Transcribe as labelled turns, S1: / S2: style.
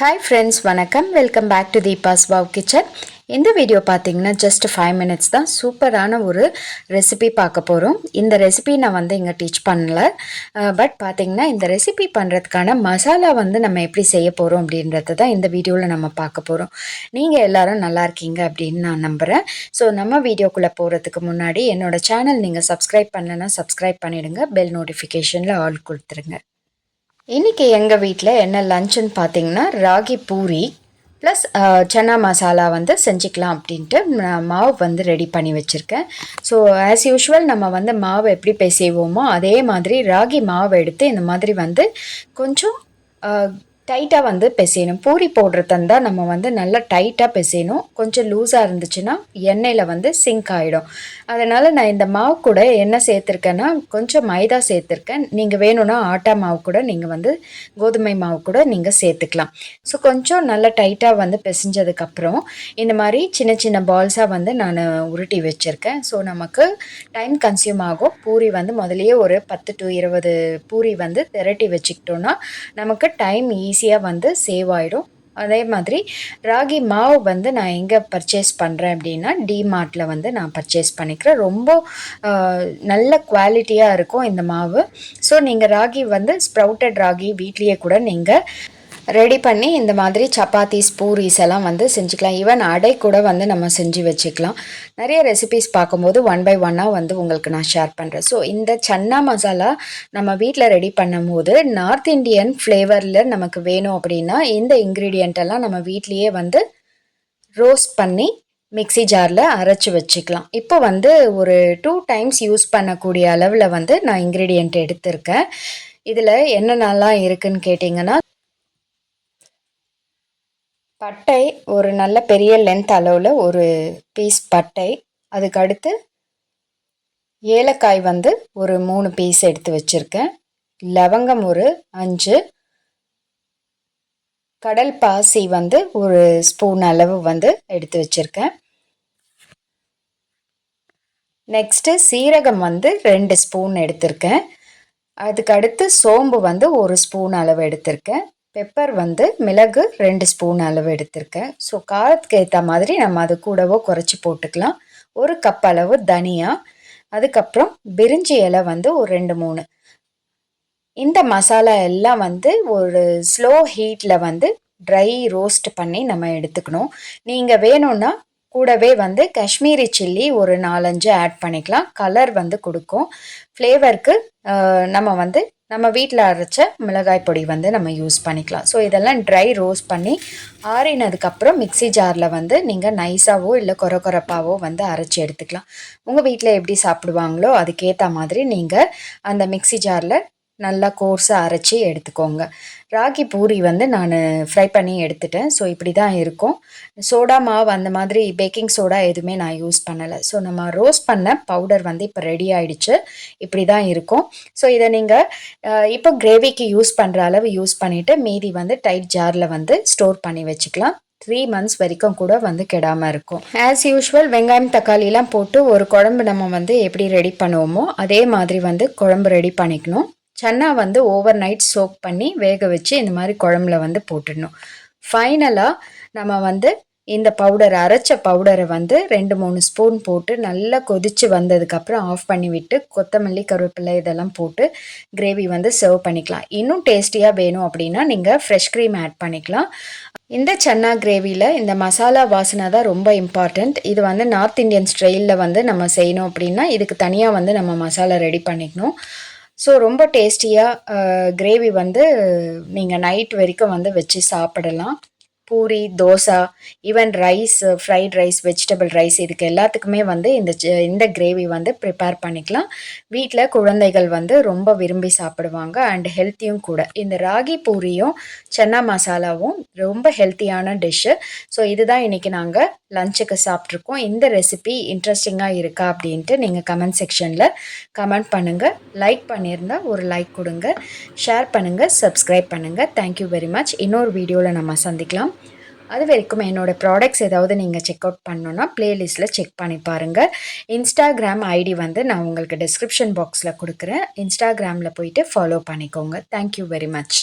S1: Hi friends வணக்கம். Welcome back to Deepa's wow kitchen இந்த வீடியோ பார்த்தீங்கன்னா ஜஸ்ட் ஃபைவ் மினிட்ஸ் தான். சூப்பரான ஒரு ரெசிபி பார்க்க போகிறோம் இந்த ரெசிபி நான் வந்து இங்கே டீச் பண்ணல. பட் பார்த்தீங்கன்னா இந்த ரெசிபி பண்ணுறதுக்கான மசாலா வந்து நம்ம எப்படி செய்ய போகிறோம் அப்படின்றத தான் இந்த வீடியோவில் நம்ம பார்க்க போகிறோம் நீங்கள் எல்லோரும் நல்லா இருக்கீங்க அப்படின்னு நான் நம்புகிறேன் ஸோ நம்ம வீடியோக்குள்ளே போகிறதுக்கு முன்னாடி என்னோடய சேனல் நீங்கள் சப்ஸ்கிரைப் பண்ணலைன்னா சப்ஸ்கிரைப் பண்ணிவிடுங்க பெல் நோட்டிஃபிகேஷனில் ஆல் கொடுத்துருங்க. இன்றைக்கி எங்கள் வீட்டில் என்ன லஞ்சுன்னு பார்த்தீங்கன்னா ராகி பூரி ப்ளஸ் சன்னா மசாலா வந்து செஞ்சுக்கலாம் அப்படின்ட்டு நான் மாவு வந்து ரெடி பண்ணி வச்சுருக்கேன். ஸோ ஆஸ் யூஷுவல் நம்ம வந்து மாவு எப்படி பேசிவோமோ அதே மாதிரி ராகி மாவு எடுத்து இந்த மாதிரி வந்து கொஞ்சம் டைட்டாக வந்து பிசையணும் பூரி போடுறது இருந்தால் நம்ம வந்து நல்லா டைட்டாக பிசையணும் கொஞ்சம் லூஸாக இருந்துச்சுன்னா எண்ணெயில் வந்து சிங்க் ஆகிடும் அதனால் நான் இந்த மாவு கூட என்ன சேர்த்துருக்கேன்னா கொஞ்சம் மைதா சேர்த்துருக்கேன். நீங்கள் வேணும்னா ஆட்டா மாவு கூட நீங்கள் வந்து கோதுமை மாவு கூட நீங்கள் சேர்த்துக்கலாம். ஸோ கொஞ்சம் நல்லா டைட்டாக வந்து பிசைஞ்சதுக்கப்புறம் இந்த மாதிரி சின்ன சின்ன பால்ஸாக வந்து நான் உருட்டி வச்சுருக்கேன். ஸோ நமக்கு டைம் கன்சியூம் ஆகும். பூரி வந்து முதலியே ஒரு பத்து டு இருபது பூரி வந்து திரட்டி வச்சுக்கிட்டோன்னா நமக்கு டைம் ஈஸி ஈஸியாக வந்து சேவ் ஆகிடும் அதே மாதிரி ராகி மாவு வந்து நான் எங்கே பர்ச்சேஸ் பண்ணுறேன் அப்படின்னா டிமார்ட்டில் வந்து நான் பர்ச்சேஸ் பண்ணிக்கிறேன். ரொம்ப நல்ல குவாலிட்டியாக இருக்கும் இந்த மாவு. ஸோ நீங்கள் ராகி வந்து ஸ்ப்ரவுட்டட் ராகி வீட்லேயே கூட நீங்கள் ரெடி பண்ணி இந்த மாதிரி சப்பாத்திஸ் பூரிஸ் எல்லாம் வந்து செஞ்சுக்கலாம். ஈவன் அடை கூட வந்து நம்ம செஞ்சு வச்சுக்கலாம். நிறைய ரெசிபிஸ் பார்க்கும்போது ஒன் பை ஒன்னாக வந்து உங்களுக்கு நான் ஷேர் பண்ணுறேன் ஸோ இந்த சன்னா மசாலா நம்ம வீட்டில் ரெடி பண்ணும்போது நார்த் இந்தியன் ஃப்ளேவரில் நமக்கு வேணும் அப்படின்னா இந்த இன்க்ரீடியண்ட் எல்லாம் நம்ம வீட்லேயே வந்து ரோஸ்ட் பண்ணி மிக்சி ஜாரில் அரைச்சி வச்சுக்கலாம். இப்போ வந்து ஒரு டூ டைம்ஸ் யூஸ் பண்ணக்கூடிய அளவில் வந்து நான் இன்க்ரீடியண்ட் எடுத்திருக்கேன். இதில் என்னென்னலாம் இருக்குதுன்னு கேட்டிங்கன்னா பட்டை ஒரு நல்ல பெரிய லென்த் அளவில் ஒரு பீஸ் பட்டை. அதுக்கு அடுத்து ஏலக்காய் வந்து ஒரு மூணு பீஸ் எடுத்து வச்சுருக்கேன். லவங்கம் ஒரு அஞ்சு. கடல் பாசி வந்து ஒரு ஸ்பூன் அளவு வந்து எடுத்து வச்சுருக்கேன். நெக்ஸ்ட்டு சீரகம் வந்து ரெண்டு ஸ்பூன் எடுத்திருக்கேன். அதுக்கு அடுத்து சோம்பு வந்து ஒரு ஸ்பூன் அளவு எடுத்திருக்கேன். பெப்பர் வந்து மிளகு ரெண்டு ஸ்பூன் அளவு எடுத்திருக்கேன். ஸோ காரத்துக்கு ஏற்ற மாதிரி நம்ம அது கூடவோ குறைச்சி போட்டுக்கலாம். ஒரு கப் அளவு தனியா அதுக்கப்புறம் பிரிஞ்சி இலை வந்து ஒரு ரெண்டு மூணு. இந்த மசாலா எல்லாம் வந்து ஒரு ஸ்லோ ஹீட்டில் வந்து ட்ரை ரோஸ்ட் பண்ணி நம்ம எடுத்துக்கணும். நீங்கள் வேணும்னா கூடவே வந்து காஷ்மீரி சில்லி ஒரு நாலஞ்சு ஆட் பண்ணிக்கலாம். கலர் வந்து கொடுக்கும். ஃப்ளேவருக்கு நம்ம வந்து நம்ம வீட்டில் அரைச்ச மிளகாய் பொடி வந்து நம்ம யூஸ் பண்ணிக்கலாம். ஸோ இதெல்லாம் ட்ரை ரோஸ்ட் பண்ணி ஆறினதுக்கப்புறம் மிக்சி ஜாரில் வந்து நீங்கள் நைஸாவோ இல்லை கொர குறைப்பாவோ வந்து அரைச்சி எடுத்துக்கலாம். உங்கள் வீட்டில் எப்படி சாப்பிடுவாங்களோ அதுக்கேற்ற மாதிரி நீங்கள் அந்த மிக்சி ஜாரில் நல்லா கோர்ஸாக அரைச்சி எடுத்துக்கோங்க. ராகி பூரி வந்து நான் ஃப்ரை பண்ணி எடுத்துட்டேன். ஸோ இப்படி தான் இருக்கும். சோடா மாவு அந்த மாதிரி பேக்கிங் சோடா எதுவுமே நான் யூஸ் பண்ணலை. ஸோ நம்ம ரோஸ்ட் பண்ண பவுடர் வந்து இப்போ ரெடி ஆயிடுச்சு. இப்படி தான் இருக்கும். ஸோ இதை நீங்கள் இப்போ கிரேவிக்கு யூஸ் பண்ணுற அளவு யூஸ் பண்ணிவிட்டு மீதி வந்து டைட் ஜாரில் வந்து ஸ்டோர் பண்ணி வச்சுக்கலாம். த்ரீ மந்த்ஸ் வரைக்கும் கூட வந்து கெடாமல் இருக்கும். ஆஸ் யூஷுவல் வெங்காயம் தக்காளிலாம் போட்டு ஒரு குழம்பு நம்ம வந்து எப்படி ரெடி பண்ணுவோமோ அதே மாதிரி வந்து குழம்பு ரெடி பண்ணிக்கணும். சன்னா வந்து ஓவர் நைட் சோக் பண்ணி வேக வச்சு இந்த மாதிரி குழம்புல வந்து போட்டுடணும். ஃபைனலாக நம்ம வந்து இந்த பவுடர் அரைச்ச பவுடரை வந்து ரெண்டு மூணு ஸ்பூன் போட்டு நல்லா கொதித்து வந்ததுக்கப்புறம் ஆஃப் பண்ணி விட்டு கொத்தமல்லி கருவேப்பிலை இதெல்லாம் போட்டு கிரேவி வந்து சர்வ் பண்ணிக்கலாம். இன்னும் டேஸ்டியாக வேணும் அப்படின்னா நீங்கள் ஃப்ரெஷ் க்ரீம் ஆட் பண்ணிக்கலாம். இந்த சன்னா கிரேவியில் இந்த மசாலா வாசனை தான் ரொம்ப இம்பார்ட்டண்ட் இது வந்து நார்த் இந்தியன் ஸ்டைலில் வந்து நம்ம செய்யணும் அப்படின்னா இதுக்கு தனியாக வந்து நம்ம மசாலா ரெடி பண்ணிக்கணும். ஸோ ரொம்ப டேஸ்டியாக கிரேவி uh, வந்து நீங்கள் நைட் வரைக்கும் வந்து வச்சு சாப்பிடலாம். Puri dosa even rice fried rice vegetable rice இதுக்கு எல்லாத்துக்குமே வந்து இந்த இந்த கிரேவி வந்து ப்ரிப்பேர் பண்ணிக்கலாம். வீட்டில் குழந்தைகள் வந்து ரொம்ப விரும்பி சாப்பிடுவாங்க அண்ட் ஹெல்த்தியும் கூட. இந்த ராகி பூரியும் சன்னா மசாலாவும் ரொம்ப ஹெல்த்தியான டிஷ்ஷு ஸோ இதுதான் இன்றைக்கி நாங்கள் லஞ்சுக்கு சாப்பிட்ருக்கோம் இந்த ரெசிபி இன்ட்ரெஸ்டிங்காக இருக்கா அப்படின்ட்டு நீங்கள் கமெண்ட் செக்ஷனில் கமெண்ட் பண்ணுங்கள் லைக் பண்ணியிருந்தால் ஒரு லைக் கொடுங்க. ஷேர் பண்ணுங்கள் சப்ஸ்கிரைப் பண்ணுங்கள் தேங்க்யூ வெரி மச் இன்னொரு வீடியோவில் நம்ம சந்திக்கலாம். அது வரைக்கும் என்னோடய ப்ராடக்ட்ஸ் ஏதாவது நீங்கள் செக் அவுட் பண்ணணுன்னா ப்ளேலிஸ்ட்டில் செக் பண்ணி பாருங்கள் இன்ஸ்டாகிராம் ஐடி வந்து நான் உங்களுக்கு டிஸ்கிரிப்ஷன் பாக்ஸில் கொடுக்குறேன். இன்ஸ்டாகிராமில் போயிட்டு ஃபாலோ பண்ணிக்கோங்க. Thank you very much